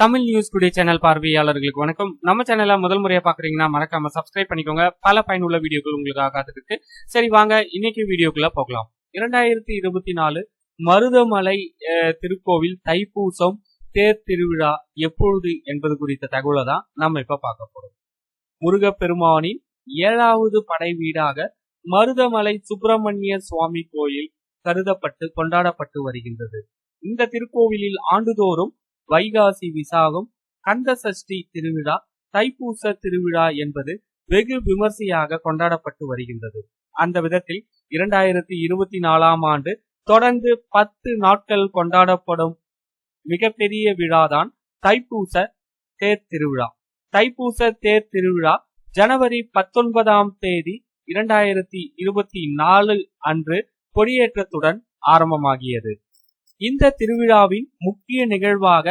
Tamil news today channel பார்வையாளர்களுக்கு வணக்கம். நம்ம சேனலை முதல் முறையா பாக்குறீங்கன்னா மறக்காம சப்ஸ்கிரைப் பண்ணிக்கோங்க. பல பயனுள்ள வீடியோக்கள் உங்களுக்காக காத்துருக்கு சரி வாங்க. இன்னைக்கு வீடியோக்குள்ள போகலாம். இரண்டாயிரத்தி இருபத்தி நாலு மருதமலை திருக்கோவில் தைப்பூசம் தேர் திருவிழா எப்பொழுது என்பது குறித்த தகவலை தான் நம்ம இப்ப பார்க்க போறோம். முருகப்பெருமானின் ஏழாவது படை வீடாக மருதமலை சுப்பிரமணிய சுவாமி கோயில் கருதப்பட்டு கொண்டாடப்பட்டு வருகின்றது. இந்த திருக்கோவிலில் ஆண்டுதோறும் வைகாசி விசாகம் கந்த சஷ்டி திருவிழா தைப்பூச திருவிழா என்பது வெகு விமர்சையாக கொண்டாடப்பட்டு வருகின்றது. அந்த விதத்தில் இரண்டாயிரத்தி இருபத்தி நாலாம் ஆண்டு தொடர்ந்து பத்து நாட்கள் கொண்டாடப்படும் மிகப்பெரிய விழாதான் தைப்பூச தேர் திருவிழா. தைப்பூச தேர் திருவிழா ஜனவரி பத்தொன்பதாம் தேதி இரண்டாயிரத்தி இருபத்தி நாலு அன்று கொடியேற்றத்துடன் ஆரம்பமாகியது. இந்த திருவிழாவின் முக்கிய நிகழ்வாக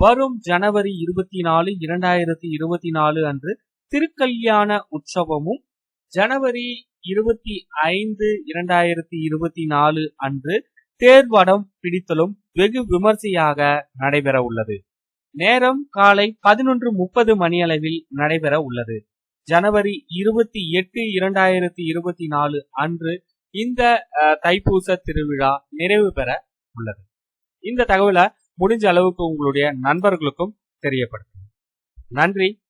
வரும் ஜனவரி இருபத்தி நாலு இரண்டாயிரத்தி இருபத்தி நாலு அன்று திருக்கல்யாண உற்சவமும் ஜனவரி இருபத்தி ஐந்து இரண்டாயிரத்தி இருபத்தி நாலு அன்று தேர்வடம் பிடித்தலும் வெகு விமர்சையாக நடைபெற உள்ளது. நேரம் காலை பதினொன்று முப்பது மணியளவில் நடைபெற உள்ளது. ஜனவரி இருபத்தி எட்டு இரண்டாயிரத்தி இருபத்தி நாலு அன்று இந்த அஹ், தைப்பூச திருவிழா நிறைவு பெற உள்ளது. இந்த தகவலை முடிஞ்ச அளவுக்கு உங்களுடைய நண்பர்களுக்கும் தெரியப்படுத்துங்க நன்றி.